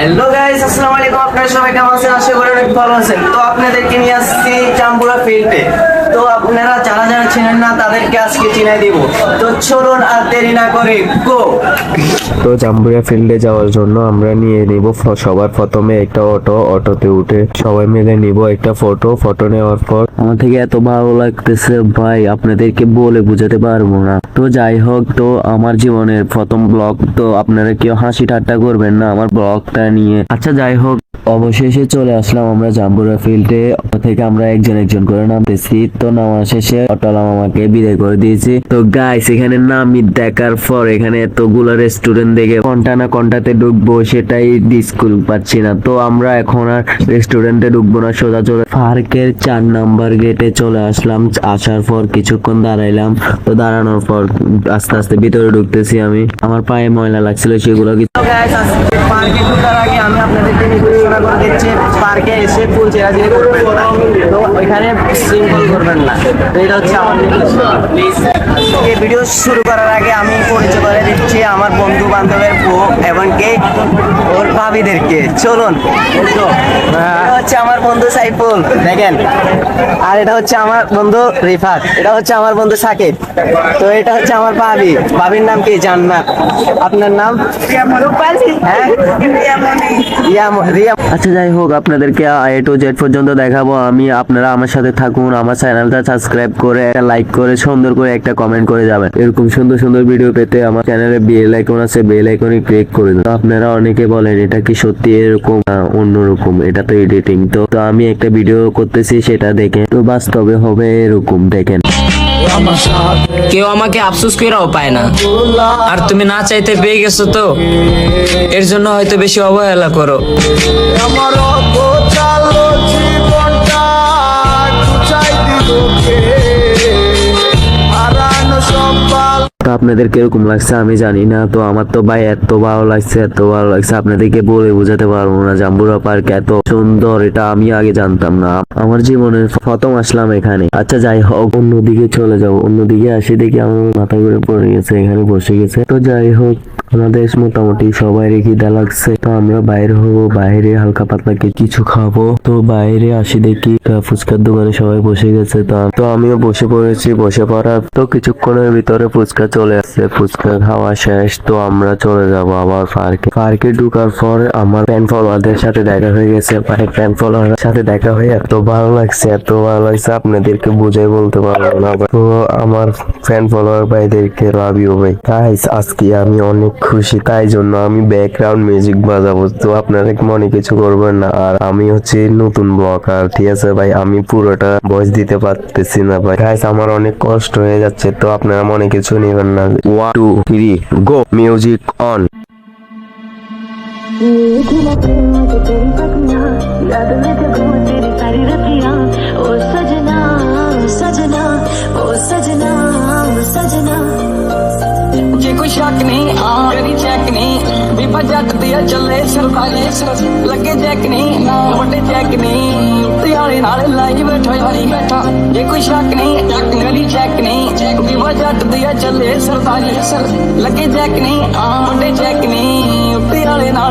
Hello guys আসসালামু আলাইকুম। আপনারা সবাই কেমন আছেন? আশা করি অনেক ভালো আছেন। তো আপনাদেরকে নিয়ে আসছি চাম্পুরা ফিল্ডে তো আপনারা যারা যারা চিনেন না তাদেরকে আজকে চিনাই দিব। তো চলুন আর দেরি না করে গো তো জাম্বুরিয়া ফিল্ডে যাওয়ার জন্য আমরা নিয়ে নিব সবার প্রথমে একটা অটো। অটোতে উঠে সবাই মিলে নিব একটা ফটো ফটো নেওয়ার পর আমার থেকে এত ভালো লাগতেছে ভাই আপনাদেরকে বলে বুঝাতে পারব না। তো যাই হোক তো আমার জীবনের প্রথম ব্লগ তো আপনারা কেউ হাসি ঠাট্টা করবেন না। আমার ব্লগটা নিয়ে। আচ্ছা যাই হোক, অবশেষে চলে আসলাম আমরা জাম্বুরা ফিল্ডে থেকে আমরা একজন একজন করে নামতেছি। তো নামা শেষে অটালাম আমাকে বিদায় করে দিয়েছি। তো গাইস এখানে নামি দেখার পর এখানে এতগুলো রেস্টুরেন্ট দেখে কোনটা না কোনটাতে ঢুকবো সেটাই ডিসকুল পাচ্ছি না। তো আমরা এখন আর রেস্টুরেন্টে ঢুকবো না, সোজা চলে পার্কের চার নাম্বার গেটে চলে আসলাম। আসার পর কিছুক্ষণ দাঁড়াইলাম। তো দাঁড়ানোর পর আস্তে আস্তে ভিতরে ঢুকতেছি আমি। আমার পায়ে ময়লা লাগছিল, সেগুলো কি তো গাইস আজকে পার্কে ঢোকার আগে আমি আপনাদেরকে নির্দেশনা করে দিচ্ছি পার্কে এসে ফুল চেরাচেরি করবেন না তো ওইখানে সিম্পল করবেন না। তো এটা হচ্ছে আমার প্লিজ এই ভিডিও শুরু করার আগে আমি পরিচয় করে দিচ্ছি আমার বন্ধু বান্ধবের বউ এবং কে? ওর ভাবিদেরকে। চলুন। এটা হচ্ছে আমার বন্ধু সাইফুল। দেখেন। আর এটা হচ্ছে আমার বন্ধু রিফাত। এটা হচ্ছে আমার বন্ধু সাকিব। তো এটা হচ্ছে আমার ভাবি। ভাবির নাম কি? জান্নাত। আপনার নাম? হ্যাঁ? রিয়াম- রিয়াম আচ্ছা যাই হোক, আপনাদেরকে এ টু জেড পর্যন্ত দেখাবো। আমি, আপনারা আমার সাথে থাকুন, আমার চ্যানেলটা সাবস্ক্রাইব করে, একটা লাইক করে, সুন্দর করে একটা কমেন্ট করে যাবেন। এরকম সুন্দর সুন্দর ভিডিও পেতে আমার চ্যানেলে বেল আইকন আছে বেল আইকনে ক্লিক করে দিন। আপনারা অনেকে বলেন, এটা কি সত্যি এরকম? অন্যরকম। এটা তো এডিটিং তো তো আমি একটা ভিডিও করতেছি, সেটা দেখে তো বাস্তবে হবে এরকম, দেখেন। কেউ আমাকে আফসোস করেও পায় না। আর তুমি না চাইতে পেয়ে গেছো তো, এর জন্য হয়তো বেশি অবহেলা করো। আমার আপনাদের কীরকম লাগছে, আমি জানি না, তো আমার তো ভাই এত ভালো লাগছে, এত ভালো লাগছে, আপনাদেরকে বলে বোঝাতে পারব না, জাম্বুরা পার্ক এত সুন্দর, এটা আমি আগে জানতাম না। আমার জীবনের প্রথম আসলাম এখানে। আচ্ছা যাই হোক, অন্যদিকে চলে যাব। অন্যদিকে আসি দেখি আমার মাথা ঘুরে পড়ে গেছে, এখানে বসে গেছে। তো যাই হোক, আমাদের মোটামুটি সবাই খিদা লাগছে। তো আমরা বাইরে হব, বাইরে হালকা পাতলা কিছু খাব। তো বাইরে আসি দেখি ফুচকার দোকানে সবাই বসে গেছে, তো তো আমিও বসে পড়েছি, বসে পড়ার তো কিছুক্ষণের ভিতরে ফুচকা চলে আসছে, ফুচকা খাওয়া শেষ, তো আমরা চলে যাব আবার পার্কে। পার্কে ঢুকার পর আমার ফ্যান ফলোয়ারদের সাথে দেখা হয়ে গেছে। ফ্যান ফলোয়ার সাথে দেখা হয়ে এত ভালো লাগছে, এত ভালো লাগছে, আপনাদেরকে বুঝাই বলতে পারব না তো আমার ফ্যান ফলোয়ার ভাইদেরকে লাভ ইউ ভাই। গাইস আজকে আমি অনেক খুশি, তাই জন্য আমি ব্যাকগ্রাউন্ড মিউজিক বাজাবো। তো আপনারা মনে কিছু করবেন না? আর আমি হচ্ছে নতুন ব্লগার ঠিক আছে, ভাই? আমি পুরোটা ভয়েস দিতে পারতেছি না, ভাই। গাইস আমার অনেক কষ্ট হয়ে যাচ্ছে, তো আপনারা মনে কিছু নেবেন না। गाना one two three go music on सजना ये कोई शक नहीं आ रही चेक नहीं। ਆ ਜੱਟ ਦੀ ਆ, ਚੱਲੇ ਸਰਦਾਰੀ ਸਰ ਲੱਗੇ ਜੈਕ ਨਹੀਂ, ਨਾ ਵੱਡੇ ਜੈਕ ਨਹੀਂ। ਤਿਆਰੇ ਨਾਲ ਲਾਈ ਬੈਠੋ ਯਾਰੀ ਬੈਠਾ, ਜੇ ਕੋਈ ਸ਼ੱਕ ਨਹੀਂ, ਚੱਕ ਕਰੀ ਚੈੱਕ ਨਹੀਂ। ਬੀਬਾ ਜੱਟ ਦੀ ਆ, ਚੱਲੇ ਸਰਦਾਰੀ ਸਰ ਲੱਗੇ ਜੈਕ ਨਹੀਂ ਆ ਵੱਡੇ ਜੈਕ ਨਹੀਂ। ਤਿਆਰੇ ਨਾਲ